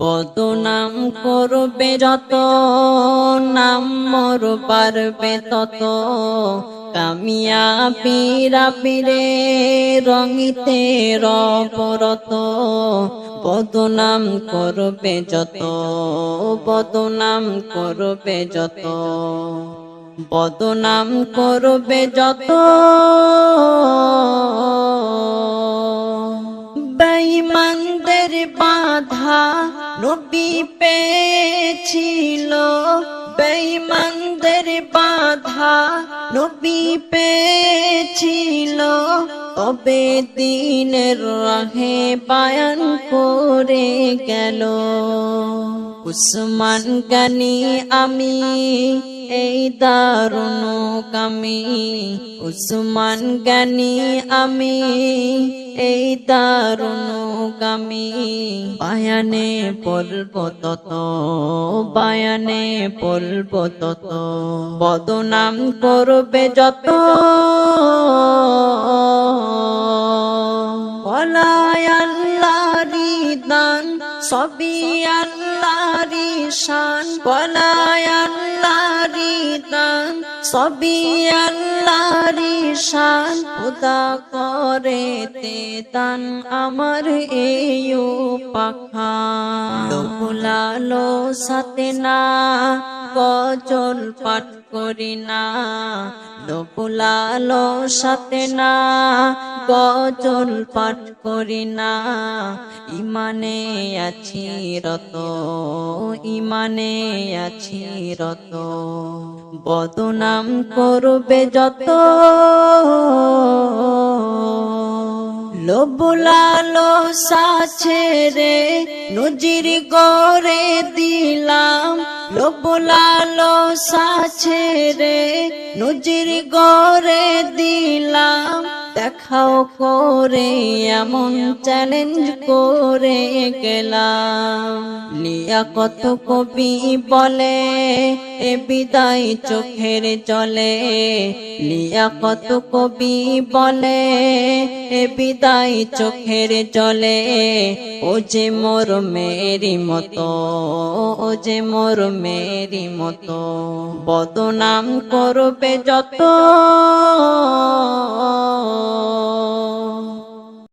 বদনাম করবে যত, নাম মোর পারবে তত। কামিয়া পীরা পীরে রঙিতে রপরত বদনাম করবে যত বদনাম করবে যত। বদনাম করবে যত নবী পেয়েছিল বেঈমানদের বাধা। নবী পেয়েছিল তবে দিনের রাহে বায়ান করে গেল। উসমান গানি আমি এই দারুণ কামি, উসমান গানি আমি। এই দারুণ গামি বায়ানে বলব তত, বায়ানে বলব তত। বদনাম করবে যত। বলায় আল্লাহরি দান, সবই আল্লাহরি শান। বলায় দান সবই আল্লাহরি শান করে তে তান আমার এই পাখা লোকুলালো সাথে না, গজল পাঠ করি না। লোকুলালো সাথে না, গজল পাঠ করি না। ইমানে আছি রত। ইমানে আছি রত। বদনাম করবে যত। লোবুলালো সাছে রে নজির গড়ে দিলাম। লোবুলালো সাছে রে নজির গড়ে দিলাম। দেখাও করে, এমন চ্যালেঞ্জ করে গেলাম। লিয়া কত কবি বলে, এ বিদায় চোখের চলে লিয়া কত কবি বলে, এ বিদায় চোখের চলে ও যে মোর মেরি মতো, ও যে মোর মেরি মতো, বদনাম করবে যত। Oh.